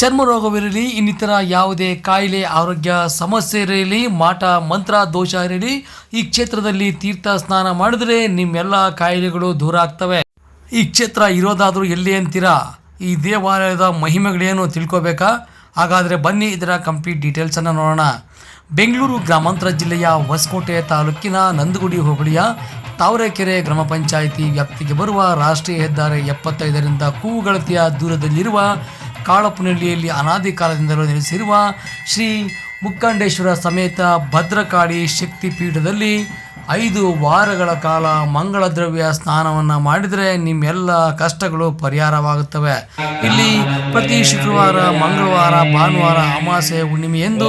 ಚರ್ಮ ರೋಗವಿರಲಿ, ಇನ್ನಿತರ ಯಾವುದೇ ಕಾಯಿಲೆ, ಆರೋಗ್ಯ ಸಮಸ್ಯೆ ಇರಲಿ, ಮಾಟ, ಮಂತ್ರ, ದೋಷ ಇರಲಿ, ಈ ಕ್ಷೇತ್ರದಲ್ಲಿ ತೀರ್ಥ ಸ್ನಾನ ಮಾಡಿದ್ರೆ ನಿಮ್ಮೆಲ್ಲ ಕಾಯಿಲೆಗಳು ದೂರ ಆಗ್ತವೆ. ಈ ಕ್ಷೇತ್ರ ಇರೋದಾದರೂ ಎಲ್ಲಿ ಅಂತೀರಾ? ಈ ದೇವಾಲಯದ ಮಹಿಮೆಗಳೇನು ತಿಳ್ಕೋಬೇಕಾ? ಹಾಗಾದರೆ ಬನ್ನಿ ಇದರ ಕಂಪ್ಲೀಟ್ ಡೀಟೇಲ್ಸನ್ನು ನೋಡೋಣ. ಬೆಂಗಳೂರು ಗ್ರಾಮಾಂತರ ಜಿಲ್ಲೆಯ ಹೊಸಕೋಟೆ ತಾಲೂಕಿನ ನಂದಗುಡಿ ಹೋಬಳಿಯ ತಾವರೆಕೆರೆ ಗ್ರಾಮ ಪಂಚಾಯಿತಿ ವ್ಯಾಪ್ತಿಗೆ ಬರುವ ರಾಷ್ಟ್ರೀಯ ಹೆದ್ದಾರಿ ಎಪ್ಪತ್ತೈದರಿಂದ ಕೂಗಳತಿಯ ದೂರದಲ್ಲಿರುವ ಕಾಳಪ್ಪನಹಳ್ಳಿಯಲ್ಲಿ ಅನಾದಿ ಕಾಲದಿಂದಲೂ ನೆಲೆಸಿರುವ ಶ್ರೀ ಮುಕ್ಕಂಡೇಶ್ವರ ಸಮೇತ ಭದ್ರಕಾಳಿ ಶಕ್ತಿ ಪೀಠದಲ್ಲಿ ಐದು ವಾರಗಳ ಕಾಲ ಮಂಗಳ ದ್ರವ್ಯ ಸ್ನಾನವನ್ನು ಮಾಡಿದರೆ ನಿಮ್ಮೆಲ್ಲ ಕಷ್ಟಗಳು ಪರಿಹಾರವಾಗುತ್ತವೆ. ಇಲ್ಲಿ ಪ್ರತಿ ಶುಕ್ರವಾರ, ಮಂಗಳವಾರ, ಭಾನುವಾರ ಅಮಾವಾಸ್ಯೆ ಹುಣ್ಣಿಮೆ ಎಂದು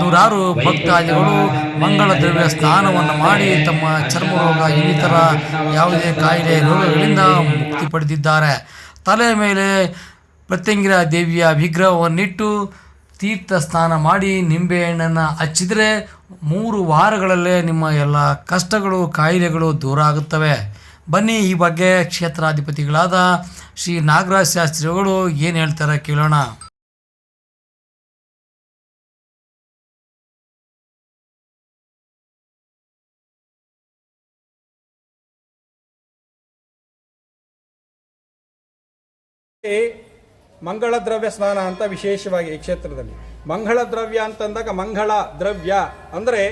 ನೂರಾರು ಭಕ್ತಾದಿಗಳು ಮಂಗಳ ದ್ರವ್ಯ ಸ್ನಾನವನ್ನು ಮಾಡಿ ತಮ್ಮ ಚರ್ಮ ರೋಗ ಇನ್ನಿತರ ಯಾವುದೇ ಕಾಯಿಲೆ ರೋಗಗಳಿಂದ ಮುಕ್ತಿ ಪಡೆದಿದ್ದಾರೆ. ತಲೆ ಮೇಲೆ ಪ್ರತ್ಯಂಗಿರ ದೇವಿಯ ವಿಗ್ರಹವನ್ನಿಟ್ಟು ತೀರ್ಥ ಸ್ನಾನ ಮಾಡಿ ನಿಂಬೆಹಣ್ಣನ್ನು ಹಚ್ಚಿದರೆ ಮೂರು ವಾರಗಳಲ್ಲೇ ನಿಮ್ಮ ಎಲ್ಲ ಕಷ್ಟಗಳು, ಕಾಯಿಲೆಗಳು ದೂರ ಆಗುತ್ತವೆ. ಬನ್ನಿ ಈ ಬಗ್ಗೆ ಕ್ಷೇತ್ರಾಧಿಪತಿಗಳಾದ ಶ್ರೀ ನಾಗರಾಜ್ ಶಾಸ್ತ್ರಿಗಳು ಏನು ಹೇಳ್ತಾರೆ ಕೇಳೋಣ. ಈ ಮಂಗಳ ದ್ರವ್ಯ ಸ್ನಾನ ಅಂತ ವಿಶೇಷವಾಗಿ ಈ ಕ್ಷೇತ್ರದಲ್ಲಿ. ಮಂಗಳ ದ್ರವ್ಯ ಅಂತಂದಾಗ ಮಂಗಳ ದ್ರವ್ಯ ಅಂದರೆ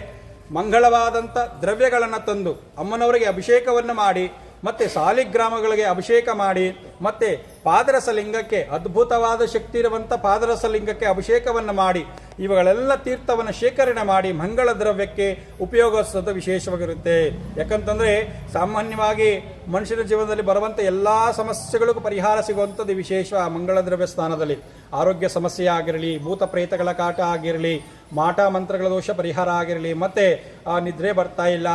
ಮಂಗಳವಾದಂಥ ದ್ರವ್ಯಗಳನ್ನು ತಂದು ಅಮ್ಮನವರಿಗೆ ಅಭಿಷೇಕವನ್ನು ಮಾಡಿ, ಮತ್ತು ಸಾಲಿಗ್ರಾಮಗಳಿಗೆ ಅಭಿಷೇಕ ಮಾಡಿ, ಮತ್ತು ಪಾದರಸಲಿಂಗಕ್ಕೆ ಅದ್ಭುತವಾದ ಶಕ್ತಿ ಇರುವಂಥ ಪಾದರಸಲಿಂಗಕ್ಕೆ ಅಭಿಷೇಕವನ್ನು ಮಾಡಿ ಇವುಗಳೆಲ್ಲ ತೀರ್ಥವನ್ನು ಶೇಖರಣೆ ಮಾಡಿ ಮಂಗಳ ದ್ರವ್ಯಕ್ಕೆ ಉಪಯೋಗಿಸೋದು ವಿಶೇಷವಾಗಿರುತ್ತೆ. ಯಾಕಂತಂದರೆ ಸಾಮಾನ್ಯವಾಗಿ ಮನುಷ್ಯನ ಜೀವನದಲ್ಲಿ ಬರುವಂಥ ಎಲ್ಲ ಸಮಸ್ಯೆಗಳಿಗೂ ಪರಿಹಾರ ಸಿಗುವಂಥದ್ದು ವಿಶೇಷ ಮಂಗಳ ದ್ರವ್ಯ ಸ್ಥಾನದಲ್ಲಿ. ಆರೋಗ್ಯ ಸಮಸ್ಯೆ ಆಗಿರಲಿ, ಭೂತ ಪ್ರೇತಗಳ ಕಾಟ ಆಗಿರಲಿ ಮಾಟ ಮಂತ್ರಗಳ ದೋಷ ಪರಿಹಾರ ಆಗಿರಲಿ, ಮತ್ತೆ ನಿದ್ರೆ ಬರ್ತಾ ಇಲ್ಲ,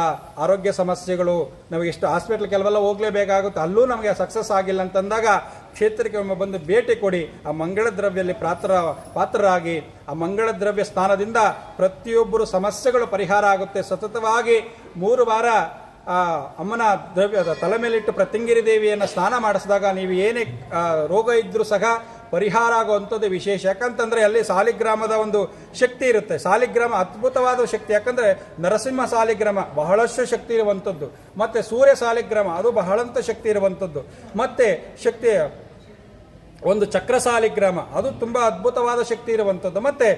ಆರೋಗ್ಯ ಸಮಸ್ಯೆಗಳು ನಮಗೆ ಎಷ್ಟು ಹಾಸ್ಪಿಟಲ್ ಕೆಲವೆಲ್ಲ ಹೋಗ್ಲೇಬೇಕಾಗುತ್ತೆ, ಅಲ್ಲೂ ನಮಗೆ ಸಕ್ಸಸ್ ಆಗಿಲ್ಲ ಅಂತಂದಾಗ ಕ್ಷೇತ್ರಕ್ಕೆ ಒಮ್ಮೆ ಬಂದು ಭೇಟಿ ಕೊಡಿ. ಆ ಮಂಗಳ ದ್ರವ್ಯದಲ್ಲಿ ಪಾತ್ರ, ಪಾತ್ರರಾಗಿ, ಆ ಮಂಗಳ ದ್ರವ್ಯ ಸ್ಥಾನದಿಂದ ಪ್ರತಿಯೊಬ್ಬರು ಸಮಸ್ಯೆಗಳು ಪರಿಹಾರ ಆಗುತ್ತೆ. ಸತತವಾಗಿ ಮೂರು ವಾರ, ಆ ಅಮ್ಮನ ದ್ರವ್ಯ ತಲೆ ಮೇಲಿಟ್ಟು ಪ್ರತಿಂಗಿರಿ ದೇವಿಯನ್ನು ಸ್ನಾನ ಮಾಡಿಸಿದಾಗ ನೀವು ಏನೇ ರೋಗ ಇದ್ದರೂ ಸಹ ಪರಿಹಾರ ಆಗುವಂಥದ್ದು ವಿಶೇಷ. ಯಾಕಂತಂದರೆ ಅಲ್ಲಿ ಸಾಲಿಗ್ರಾಮದ ಒಂದು ಶಕ್ತಿ ಇರುತ್ತೆ. ಸಾಲಿಗ್ರಾಮ ಅದ್ಭುತವಾದ ಶಕ್ತಿ. ಯಾಕಂದರೆ ನರಸಿಂಹ ಸಾಲಿಗ್ರಾಮ ಬಹಳಷ್ಟು ಶಕ್ತಿ ಇರುವಂಥದ್ದು. ಮತ್ತು ಸೂರ್ಯ ಸಾಲಿಗ್ರಾಮ ಅದು ಬಹಳಂತ ಶಕ್ತಿ ಇರುವಂಥದ್ದು. ಮತ್ತು ಶಕ್ತಿ ಒಂದು ಚಕ್ರ ಸಾಲಿಗ್ರಾಮ ಅದು ತುಂಬಾ ಅದ್ಭುತವಾದ ಶಕ್ತಿ ಇರುವಂಥದ್ದು. ಮತ್ತೆ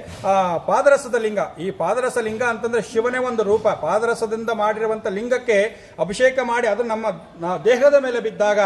ಪಾದರಸದ ಲಿಂಗ. ಈ ಪಾದರಸ ಲಿಂಗ ಅಂತಂದ್ರೆ ಶಿವನೇ ಒಂದು ರೂಪ. ಪಾದರಸದಿಂದ ಮಾಡಿರುವಂಥ ಲಿಂಗಕ್ಕೆ ಅಭಿಷೇಕ ಮಾಡಿ ಅದು ನಮ್ಮ ದೇಹದ ಮೇಲೆ ಬಿದ್ದಾಗ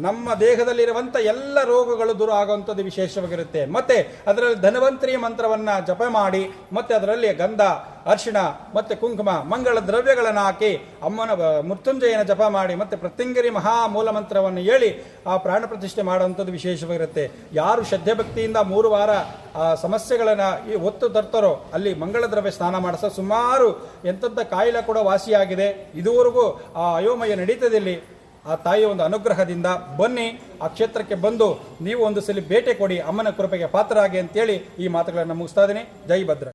ನಮ್ಮ ದೇಹದಲ್ಲಿರುವಂಥ ಎಲ್ಲ ರೋಗಗಳು ದೂರ ಆಗುವಂಥದ್ದು ವಿಶೇಷವಾಗಿರುತ್ತೆ. ಮತ್ತೆ ಅದರಲ್ಲಿ ಧನ್ವಂತರಿ ಮಂತ್ರವನ್ನು ಜಪ ಮಾಡಿ, ಮತ್ತೆ ಅದರಲ್ಲಿ ಗಂಧ, ಅರ್ಶಿಣ, ಮತ್ತೆ ಕುಂಕುಮ, ಮಂಗಳ ದ್ರವ್ಯಗಳನ್ನು ಹಾಕಿ ಅಮ್ಮನ ಮೃತ್ಯುಂಜಯನ ಜಪ ಮಾಡಿ, ಮತ್ತೆ ಪ್ರತ್ಯಂಗಿರಿ ಮಹಾ ಮೂಲ ಮಂತ್ರವನ್ನು ಹೇಳಿ ಆ ಪ್ರಾಣ ಪ್ರತಿಷ್ಠೆ ಮಾಡುವಂಥದ್ದು ವಿಶೇಷವಾಗಿರುತ್ತೆ. ಯಾರು ಶ್ರದ್ಧೆ ಭಕ್ತಿಯಿಂದ ಮೂರು ವಾರ ಆ ಸಮಸ್ಯೆಗಳನ್ನು ಈ ಒತ್ತು ತರ್ತಾರೋ ಅಲ್ಲಿ ಮಂಗಳ ದ್ರವ್ಯ ಸ್ನಾನ ಮಾಡಿಸ ಸುಮಾರು ಎಂಥದ್ದ ಕಾಯಿಲೆ ಕೂಡ ವಾಸಿಯಾಗಿದೆ. ಇದುವರೆಗೂ ಆ ಅಯೋಮಯ ನಡೀತದಲ್ಲಿ. ಆ ತಾಯಿಯ ಒಂದು ಅನುಗ್ರಹದಿಂದ ಬನ್ನಿ, ಆ ಕ್ಷೇತ್ರಕ್ಕೆ ಬಂದು ನೀವು ಒಂದು ಸಲ ಭೇಟಿ ಕೊಡಿ, ಅಮ್ಮನ ಕೃಪೆಗೆ ಪಾತ್ರರಾಗಿ ಅಂತೇಳಿ ಈ ಮಾತುಗಳನ್ನು ಮುಗಿಸ್ತಾ ಇದ್ದೀನಿ. ಜೈ ಭದ್ರ.